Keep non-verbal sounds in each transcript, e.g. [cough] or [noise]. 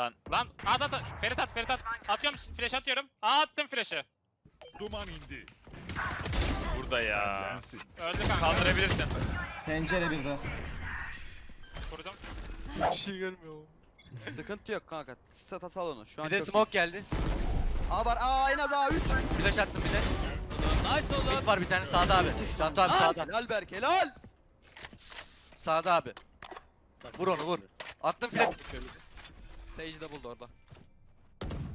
Lan lan at at at. Ferit at Ferit at. Atıyorum flash atıyorum. Aa attım flash'ı. Duman indi. Burada ya. Lensin. Öldü kanka. Kaldırabilirsin. Pencere bir de. Vurdum. Bir şey görmüyor. Sıkıntı yok kanka. Stat sal onu. Şu an Bir de çok smoke geldi. Aa var. Aa en az A3. Flash attım bir de. Mid var bir tane sağda abi. Cantu abi sağda. Helal Berk helal. Sağda abi. Vur onu vur. Attım flash. Sage de buldu orada.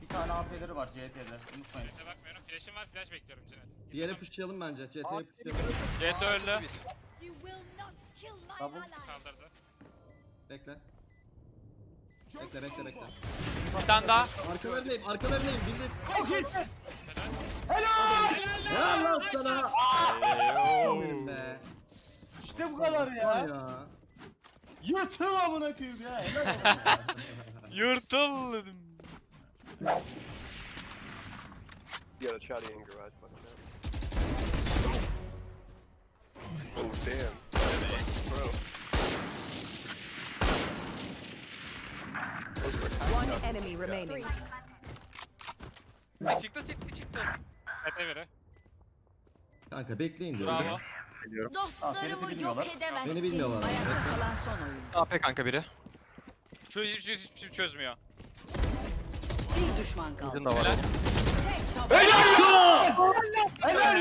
Bir tane AP'leri var CT'de. Unutmayın. Flash'e bakmıyorum. Flash'im var flash bekliyorum Cinet. Diğeri pushlayalım bence. CT'yi pushlayalım. Jet öldü. You will not kill my Double. ally. Kaldırdı. Bekle. Bekle bekle bekle. Bir tane daha. Arkalarındayım arkalarındayım. Bildiz. Helal lan sana. Benim be. İşte bu kadar ya. ya. Yırtıl amına koyayım ya. Helal olsun. [laughs] Yırtıl dedim. Yeah, the Chatty in garage fucking now. Oh damn. Bro. One enemy remaining. Çıktı çıktı çıktı. Ete biri. Kanka bekleyin diyor. Bravo. Dostlarımı yok edemezsin. Beni bilmiyorlar. Ayakta kalan son oyun. AP kanka biri. Şu hiçbir şey, hiçbir şey çözmüyor. Bir düşman kaldı. Bizim de var.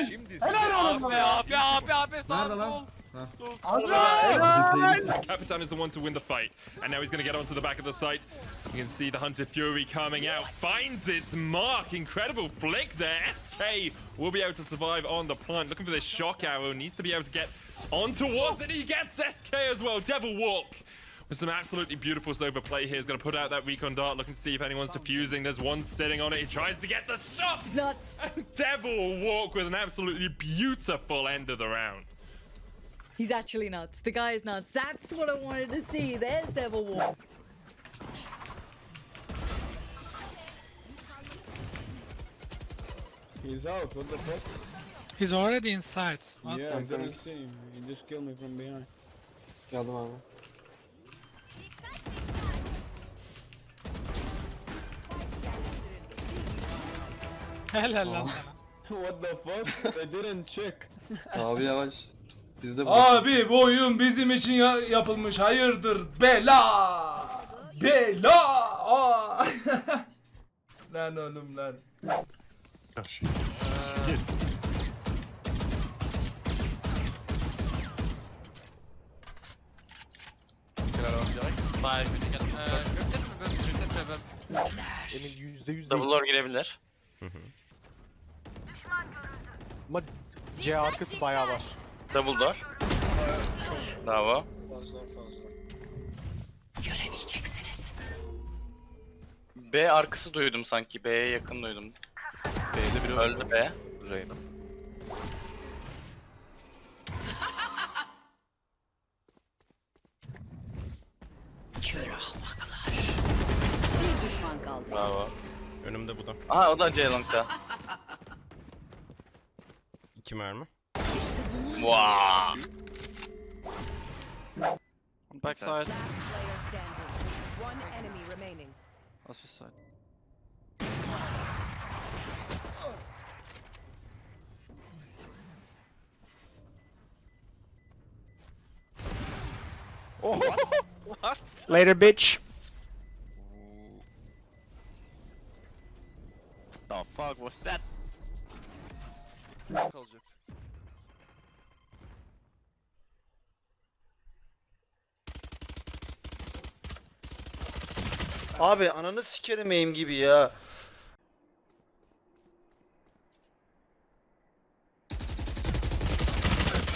Şimdi Helal olsun Abi ya. abi abi abi sağ Nerede lan? Ha. Sol. Capitan is the one to win the fight, and now he's going to get onto the back of the site. You can see the Hunter Fury coming out, finds its mark. Incredible flick there. SK will be able to survive on the plant. Looking for this shock arrow, needs to be able to get on towards it. He gets SK as well. Devil Walk. With some absolutely beautiful silver play here. He's going to put out that recon dart, looking to see if anyone's defusing. There's one sitting on it. He tries to get the shots. Nuts. [laughs] Devil Walk with an absolutely beautiful end of the round. He's actually nuts. The guy is nuts. That's what I wanted to see. There's Devil Walk. He's out. What the fuck? He's already inside. What Yeah, the I didn't see him. He just killed me from behind. Geldim abi. Helal lan sana. [laughs] What the fuck? They didn't check. Abi yavaş. Biz de Abi bu oyun bizim için ya- yapılmış. Hayırdır? Bela! Bela! Aa! [laughs] lan oğlum lan. Vay bir de gel. Emin yüzde yüz Double'lar girebilir. Ama C arkası bayağı var. Double door. Bravo. Göremeyeceksiniz. B arkası duydum sanki. B'ye yakın duydum. B'de biri Öldü B. Reyna. Kör ahmaklar. Bir düşman kaldı. Bravo. Önümde bu da. Aha o da C long'da. İki mermi. Wow. On backside. One enemy remaining. That's just side. Oh, [laughs] what? Later, bitch. Abi ananı sikerim aim gibi ya.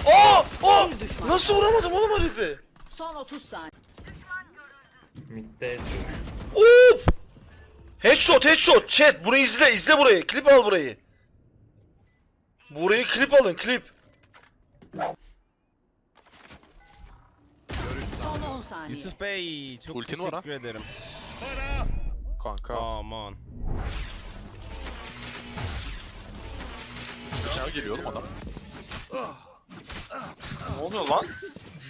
Aa! Aa! Nasıl vuramadım oğlum herifi? Son 30 saniye. Of! Headshot headshot chat bunu izle izle burayı klip al burayı. Burayı klip alın klip. Son 10 saniye. Bey çok Ultin var ha. ederim. Kanka. Aman. Bıçağı geliyor oğlum adam. ne oluyor lan?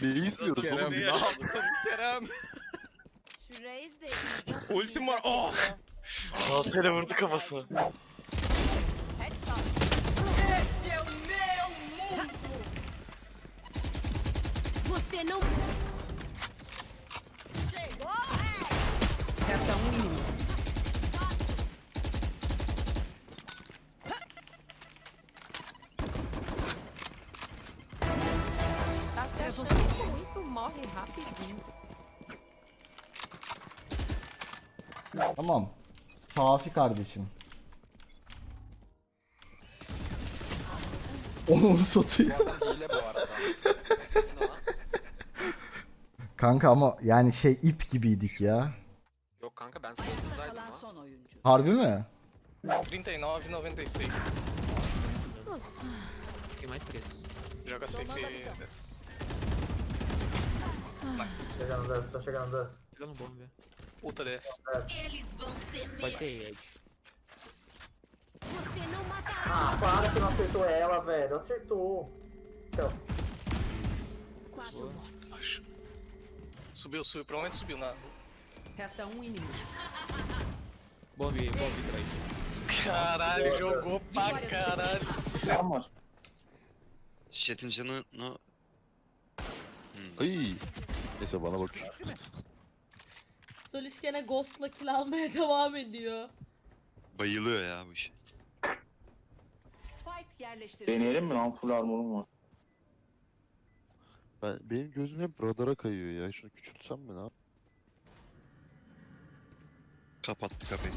Neyi izliyoruz oğlum? Kerem. Raise de Ultim var. Oh! AP'le vurdu kafasına. É você muito morre rapidinho. Tamam. Safi kardeşim. Onu satıyor. Hile bu arada. Kanka ama yani şey ip gibiydik ya. Yok kanka ben kalan ha. son oyuncu. Harbi mi? 39,96. Que mais que isso? Joga safe. Nice. Chegando bom, velho. Puta desse. Eles vão temer. Vai ter Edge. Você não matará. para que não acertou ela, velho. Acertou. Céu. Quatro Acho. Subiu, subiu. Provavelmente subiu na. Resta um inimigo. Bom vi, bom vi pra Caralho, jogou pra caralho. Jet'in canı no... Ay. Neyse bana bak. Solis gene Ghost'la kill almaya [laughs] devam ediyor. Bayılıyor ya bu. Spike yerleştirildi. mi lan full armorum var. Ben, benim gözüm hep radara kayıyor ya. Şunu küçültsem mi lan? Kapattı kapıyı.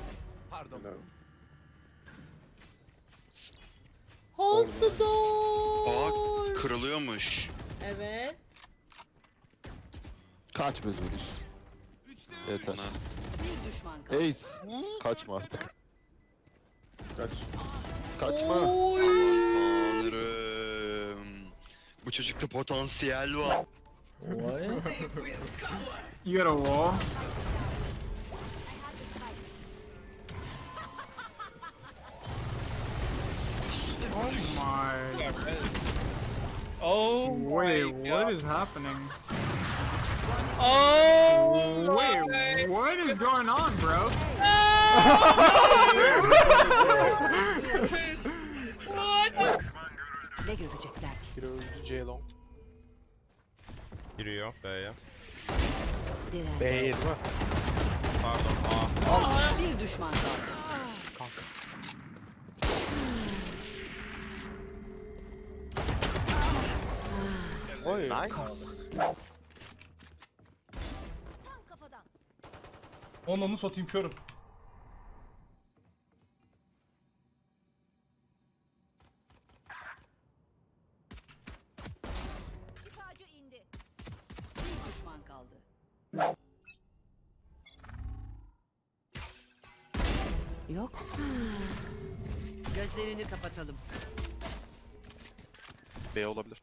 Hold the door. Aa kırılıyormuş. Evet. Kaç be Zuriş. Yeter. Bir düşman kaldı. Ace. Kaçma artık. Kaç. Kaçma. Tanrım. Bu çocukta potansiyel var. You got a wall? Oh my. Oh, wait, what is happening? Oh, wait, what is going on, bro? Ne görecekler? Biri öldü Ceylon. Giriyor B'ye. B'ye değil mi? Pardon A. Bir düşman kaldı. Oy. Nice. Onu onu satayım körüm. Şifacı indi. Bir düşman kaldı. Yok. Gözlerini kapatalım. B olabilir.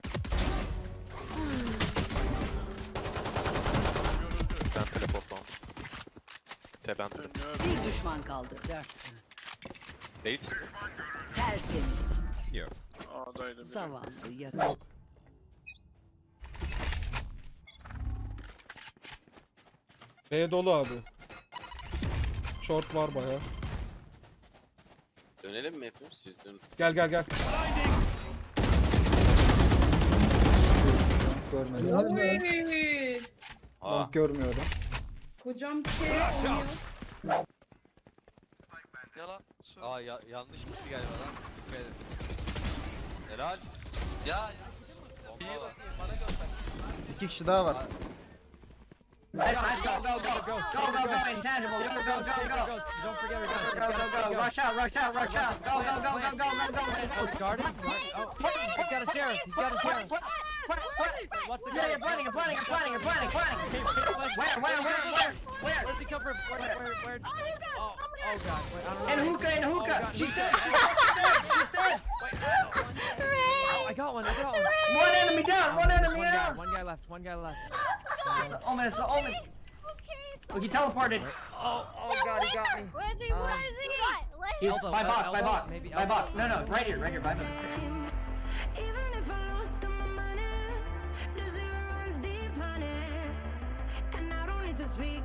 Ben. Bir düşman kaldı. Dört. Eight. Tertemiz. A'daydı Zavallı yarı. B dolu abi. Short var baya. Dönelim mi hepimiz? Siz dönün. Gel gel gel. Aa. Görmüyorum. Kocam Yalan. Aa ya yanlış gitti galiba lan. Dikkat edin. Helal. Ya. Bomba var. İki kişi daha var. Nice, nice, go, go, go, go, go, go, go, intangible, go, go, go, go. Don't forget your guns. Go, go, go, rush out, rush out, rush out. Go, go, go, go, go, go, go. Oh, guarded? Oh, he's got a sheriff. He's got a sheriff. What's the Yeah, you're planning, you're planning, you're planning, you're planning, planning. Where, where, where, where, where? Where's he come from? Where, where, where? Oh, oh, oh god. Wait, I don't know. In hookah, in oh, hookah. [laughs] She's dead, she's dead, she's dead. Oh, I got one, I got one. One enemy down, one enemy down. One guy left, one guy left. Oh, it's the omen, it's the omen. Oh, he teleported. Oh, oh god, he got me. Where's he? Where uh, is he? He's uh, by box, by box, by box. No, no, right here, right here, by me.